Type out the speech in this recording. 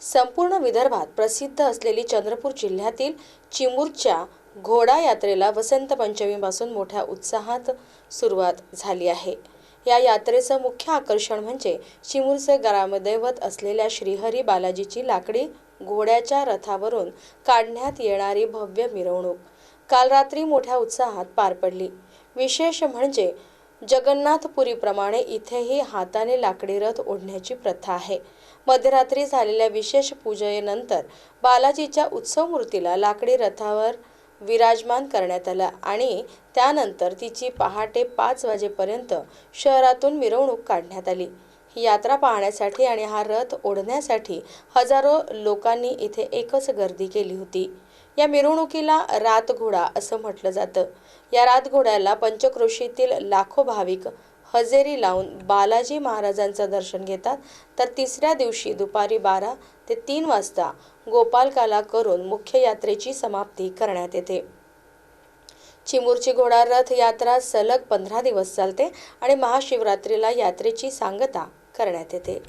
संपूर्ण विदर्भात प्रसिद्ध असलेली चंद्रपूर जिल्ह्यातील चिमूरच्या घोडा यात्रेला वसंत पंचमीपासून मोठ्या उत्साहात सुरुवात झाली आहे. या यात्रेचं मुख्य आकर्षण म्हणजे चिमूरचे ग्रामदैवत असलेल्या श्रीहरी बालाजीची लाकडी घोड्याच्या रथावरून काढण्यात येणारी भव्य मिरवणूक काल रात्री मोठ्या उत्साहात पार पडली. विशेष म्हणजे जगन्नाथपुरीप्रमाणे इथेही हाताने लाकडी रथ ओढण्याची प्रथा आहे. मध्यरात्री झालेल्या विशेष पूजेनंतर बालाजीच्या उत्सव मूर्तीला लाकडी रथावर विराजमान करण्यात आला आणि त्यानंतर तिची पहाटे पाच वाजेपर्यंत शहरातून मिरवणूक काढण्यात आली. ही यात्रा पाहण्यासाठी आणि हा रथ ओढण्यासाठी हजारो लोकांनी इथे एकच गर्दी केली होती. या मिरवणुकीला रातघोडा असं म्हटलं जातं. या रातघोड्याला पंचक्रोशीतील लाखो भाविक हजेरी लावून बालाजी महाराजांचं दर्शन घेतात. तर तिसऱ्या दिवशी दुपारी बारा ते तीन वाजता गोपालकाला करून मुख्य यात्रेची समाप्ती करण्यात येते. चिमूरची घोडा रथ यात्रा सलग पंधरा दिवस चालते आणि महाशिवरात्रीला यात्रेची सांगता करण्यात येते.